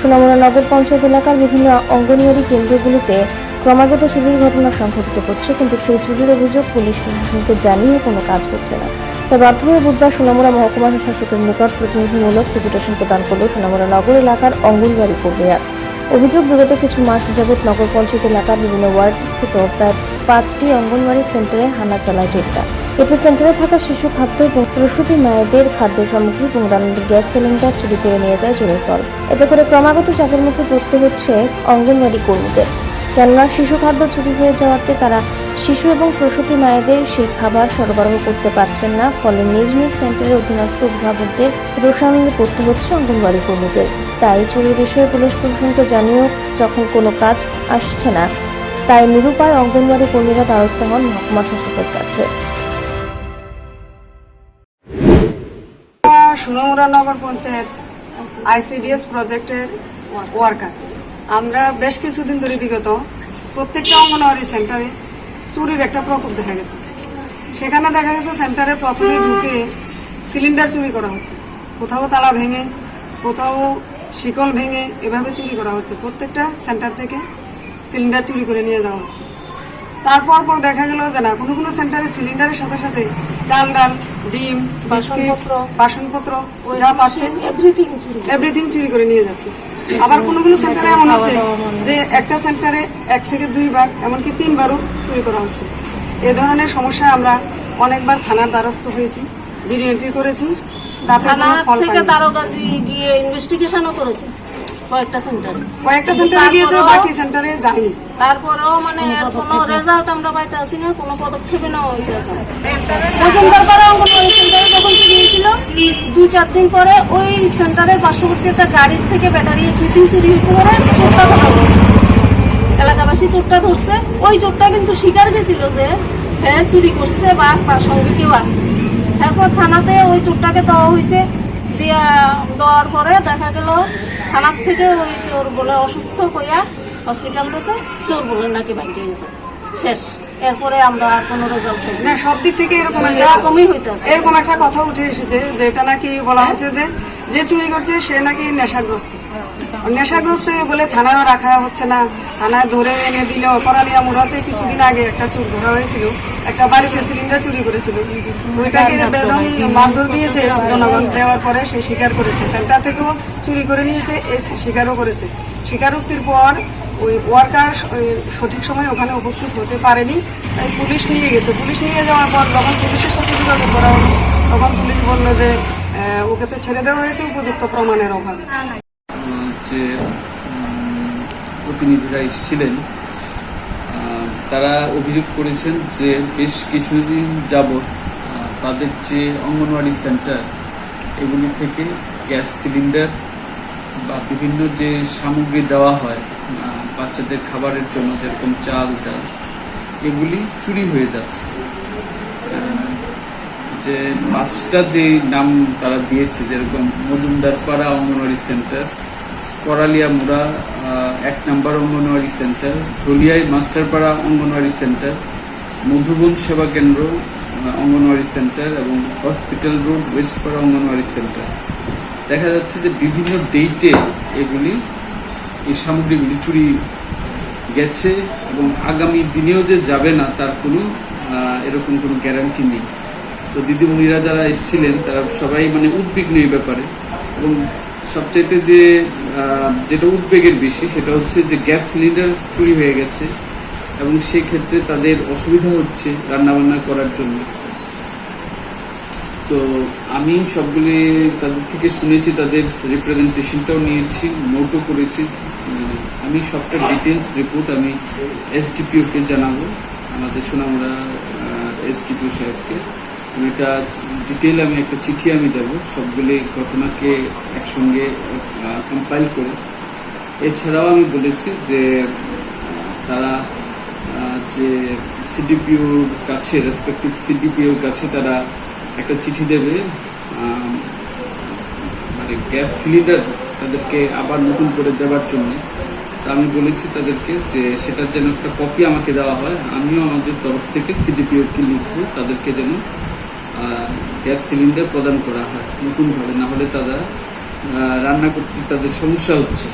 সোনামুড়া নগর পঞ্চায়েত এলাকার বিভিন্ন অঙ্গনওয়াড়ি কেন্দ্রগুলিতে ক্রমাগত চুরির ঘটনা সংঘটিত হচ্ছে কিন্তু সেই চুরির অভিযোগ পুলিশ প্রশাসনকে জানিয়ে কোনো কাজ হচ্ছে না। তাই বাধ্য হয়ে বুধবার সোনামুড়া মহকুমা শাসকের নিকট প্রতিনিধিমূলক ডেপুটেশন প্রদান করল সোনামুড়া নগর এলাকার অঙ্গনওয়াড়ি কর্মীরা অভিযোগ, বিগত কিছু মাস যাবৎ নগর পঞ্চায়েত এলাকার বিভিন্ন ওয়ার্ড স্থিত প্রায় পাঁচটি অঙ্গনওয়াড়ি সেন্টারে হানা চালায় জোরটা এতে সেন্টারে থাকা শিশু খাদ্য এবং প্রসূতি মায়েদের খাদ্য সামগ্রী এবং রান্নার গ্যাস সিলিন্ডার চুরি করে নিয়ে যায় চোরের দল। এতে করে ক্রমাগত চাপের মুখে পড়তে হচ্ছে অঙ্গনওয়াড়ি কর্মীদের। কেননা শিশু খাদ্য চুরি হয়ে যাওয়াতে তারা শিশু এবং প্রসূতি মায়েদের সেই খাবার সরবরাহ করতে পারছেন না, ফলে নিজ নিজ সেন্টারের অধীনস্থ অভিভাবকদের রোষানলে পড়তে হচ্ছে অঙ্গনবাড়ি কর্মীদের। তাই চুরির বিষয়ে পুলিশ প্রশাসনকে জানিয়েও যখন কোনো কাজ আসছে না, তাই নিরুপায় অঙ্গনওয়াড়ি কর্মীরা দ্বারস্থ হন মহকুমা শাসকের কাছে। সুনমুরা নগর পঞ্চায়েত আইসিডিএস প্রজেক্টের ওয়ার্কার আমরা বেশ কিছুদিন ধরে বিগত প্রত্যেকটা অঙ্গনওয়াড়ি সেন্টারে চুরির একটা প্রকোপ দেখা গেছে। সেখানে দেখা গেছে সেন্টারে প্রথমে ঢুকে সিলিন্ডার চুরি করা হচ্ছে। কোথাও তালা ভেঙে, কোথাও শিকল ভেঙে এভাবে চুরি করা হচ্ছে। প্রত্যেকটা সেন্টার থেকে সিলিন্ডার চুরি করে নিয়ে যাওয়া হচ্ছে। তারপর পর দেখা গেল যে না, কোনো কোনো সেন্টারে সিলিন্ডারের সাথে সাথে চাল ডাল ডিম বিস্কিট বাসনপত্র যা পাচ্ছে এভরিথিং চুরি করে নিয়ে যাচ্ছে। আবার কোনো কোনো সেন্টারে এমন হচ্ছে যে একটা সেন্টারে এক থেকে দুইবার এমনকি তিনবারও চুরি করা হচ্ছে। এ ধরনের সমস্যায় আমরা অনেকবার থানার দ্বারস্থ হয়েছি জিডি এন্ট্রি করেছি থানা থেকে দারোগাজি গিয়ে ইনভেস্টিগেশনও করেছে। কয়েকটা সেন্টারে কয়েকটা সেন্টারে গিয়েছে বাকি সেন্টারে যায়নি। তারপরেও মানে এর কোনো রেজাল্ট আমরা পাইতে আসি না কোনো পদক্ষেপে নেওয়া হইতে আছে প্রথমবার পরে অঙ্গনওয়াড়ি সেন্টারে যখন চুরি হয়েছিল দুই চার দিন পরে ওই সেন্টারের পার্শ্ববর্তী একটা গাড়ির থেকে ব্যাটারি ফিটিং চুরি হয়েছে পরে চোরটা ধরা এলাকাবাসী চোরটা ধরছে। ওই চোরটা কিন্তু স্বীকার গেছিল যে হ্যাঁ চুরি করছে বা তার সঙ্গে কেউ আসছে এরপর থানাতে ওই চোরটাকে দেওয়া হয়েছে। দিয়া দেওয়ার পরে দেখা গেল থানার থেকে ওই চোর বলে অসুস্থ হইয়া হসপিটাল গেছে চোর বলে নাকি বাইকে গেছে। শেষ। এরপরে আমরা আর কোনো রেজাল্ট পাইছি না সব দিক থেকে এরকম এরকমই হইতেছে। এরকম একটা কথা উঠে এসেছে যেটা নাকি বলা হচ্ছে যে যে চুরি করছে সে নাকি নেশাগ্রস্ত। নেশাগ্রস্ত বলে থানায় রাখা হচ্ছে না। থানায় ধরে এনে দিল করালিয়া মুরাতে কিছুদিন আগে একটা চুর ধরা হয়েছিল। একটা বাড়িতে সিলিন্ডার চুরি করেছিল। ওইটাকে বেদম মারধর দিয়েছে জনগণ দেওয়ার পরে সে স্বীকার করেছে। সেন্টার থেকেও চুরি করে নিয়েছে এ স্বীকারও করেছে। স্বীকারোক্তির পর ওই ওয়ার্কার সঠিক সময় ওখানে উপস্থিত হতে পারেনি। তাই পুলিশ নিয়ে গেছে। পুলিশ নিয়ে যাওয়ার পর যখন পুলিশের সাথে যোগাযোগ করা হলো তখন পুলিশ বলল যে ওকে তো ছেড়ে দেওয়া হয়েছে উপযুক্ত প্রমাণের অভাবে। যে প্রতিনিধিরা এসেছিলেন। তারা অভিযোগ করেছেন যে বেশ কিছুদিন যাবৎ তাদের যে অঙ্গনওয়াড়ি সেন্টার, এগুলি থেকে গ্যাস সিলিন্ডার বা বিভিন্ন যে সামগ্রী দেওয়া হয় বাচ্চাদের খাবারের জন্য, যেরকম চাল, ডাল, এগুলি চুরি হয়ে যাচ্ছে। যে পাঁচটা যে নাম তারা দিয়েছে, যেরকম মজুমদার পাড়া অঙ্গনওয়াড়ি সেন্টার করালিয়া মুড়া এক নম্বর অঙ্গনওয়াড়ি সেন্টার, ধলিয়াই মাস্টারপাড়া অঙ্গনওয়াড়ি সেন্টার, মধুবন সেবা কেন্দ্র অঙ্গনওয়াড়ি সেন্টার এবং হসপিটাল রোড, ওয়েস্টপাড়া অঙ্গনওয়াড়ি সেন্টার। দেখা যাচ্ছে যে বিভিন্ন ডেটে এগুলি, এই সামগ্রীগুলি চুরি গেছে এবং আগামী দিনেও যে যাবে না, তার কোনো এরকম কোনো গ্যারান্টি নেই। তো দিদিমণিরা যারা এসেছিলেন, তারা সবাই মানে উদ্বিগ্ন এই ব্যাপারে এবং সবচাইতে যে যেটা উদ্বেগের বেশি সেটা হচ্ছে যে গ্যাস সিলিন্ডার চুরি হয়ে গেছে এবং সেই ক্ষেত্রে তাদের অসুবিধা হচ্ছে রান্নাবান্না করার জন্য। তো আমি সবগুলি তাদের থেকে শুনেছি, তাদের রিপ্রেজেন্টেশনটাও নিয়েছি নোটও করেছি। আমি সবটা ডিটেলস রিপোর্ট আমি এসডিপিওকে জানাব। আমাদের সোনামুড়া এসডিপিও সাহেবকে। এটা ডিটেল আমি একটা চিঠি আমি দেবো, সবগুলি ঘটনাকে একসঙ্গে কম্পাইল করে। এছাড়াও আমি বলেছি যে তারা যে সিডিপিওর কাছে রেসপেক্টিভ সিডিপিওর কাছে তারা একটা চিঠি দেবে মানে গ্যাস সিলিন্ডার তাদেরকে আবার নতুন করে দেওয়ার জন্য। তা আমি বলেছি তাদেরকে যে, সেটার যেন একটা কপি আমাকে দেওয়া হয়। আমিও আমাদের তরফ থেকে সিডিপিওকে লিখব, তাদেরকে যেন গ্যাস সিলিন্ডার প্রদান করা হয় নতুনভাবে। না হলে তারা রান্না করতে তাদের সমস্যা হচ্ছে।